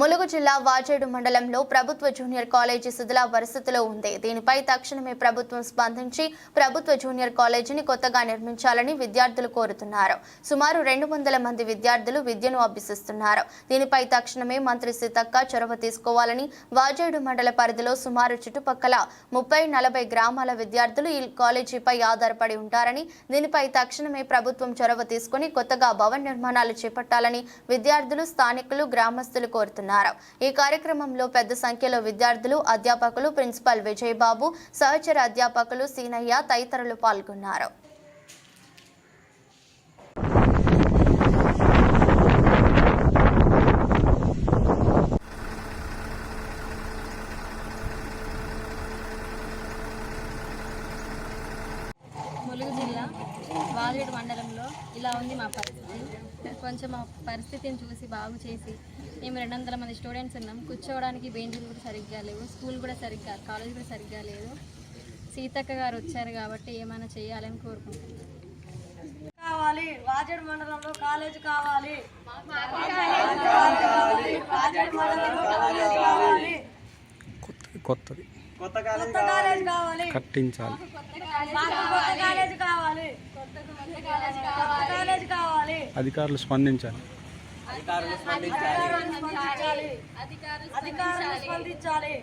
ములుగు జిల్లా వాజేడు మండలంలో ప్రభుత్వ జూనియర్ కాలేజీ శిథిల పరిస్థితిలో ఉంది. దీనిపై తక్షణమే ప్రభుత్వం స్పందించి ప్రభుత్వ జూనియర్ కాలేజీని కొత్తగా నిర్మించాలని విద్యార్థులు కోరుతున్నారు. సుమారు రెండు వందల మంది విద్యార్థులు విద్యను అభ్యసిస్తున్నారు. దీనిపై తక్షణమే మంత్రి సీతక్క చొరవ తీసుకోవాలని వాజేడు మండల పరిధిలో సుమారు చుట్టుపక్కల ముప్పై నలభై గ్రామాల విద్యార్థులు ఈ కాలేజీపై ఆధారపడి ఉంటారని దీనిపై తక్షణమే ప్రభుత్వం చొరవ తీసుకుని కొత్తగా భవన నిర్మాణాలు చేపట్టాలని విద్యార్థులు స్థానికులు గ్రామస్తులు కోరుతున్నారు. ఈ కార్యక్రమంలో పెద్ద సంఖ్యలో విద్యార్థులు అధ్యాపకులు ప్రిన్సిపల్ విజయబాబు సహచర అధ్యాపకులు సీనయ్య తదితరులు పాల్గొన్నారు. ములుగు జిల్లా వాజేడు మండలంలో ఇలా ఉంది మా పరిస్థితి. కొంచెం మా పరిస్థితిని చూసి బాగు చేసి మేము రెండు వందల మంది స్టూడెంట్స్ ఉన్నాం. కూర్చోవడానికి బెంచీలు కూడా సరిగ్గా లేవు. స్కూల్ కూడా సరిగ్గా కాలేజ్ కూడా సరిగ్గా లేదు. సీతక్క గారు వచ్చారు కాబట్టి ఏమైనా చేయాలని కోరుకుంటున్నాం. కావాలి. వాజేడు మండలంలో కాలేజ్ కావాలి. కొత్తది కొత్త కాలేజ్ కొత్త కాలేజ్ కావాలి. కట్టించాలి. కాలేజ్ కావాలి కొత్త కాలేజ్ కావాలి అధికారులు స్పందించాలి అధికారులు స్పందించాలి. అధికారులు స్పందించాలి.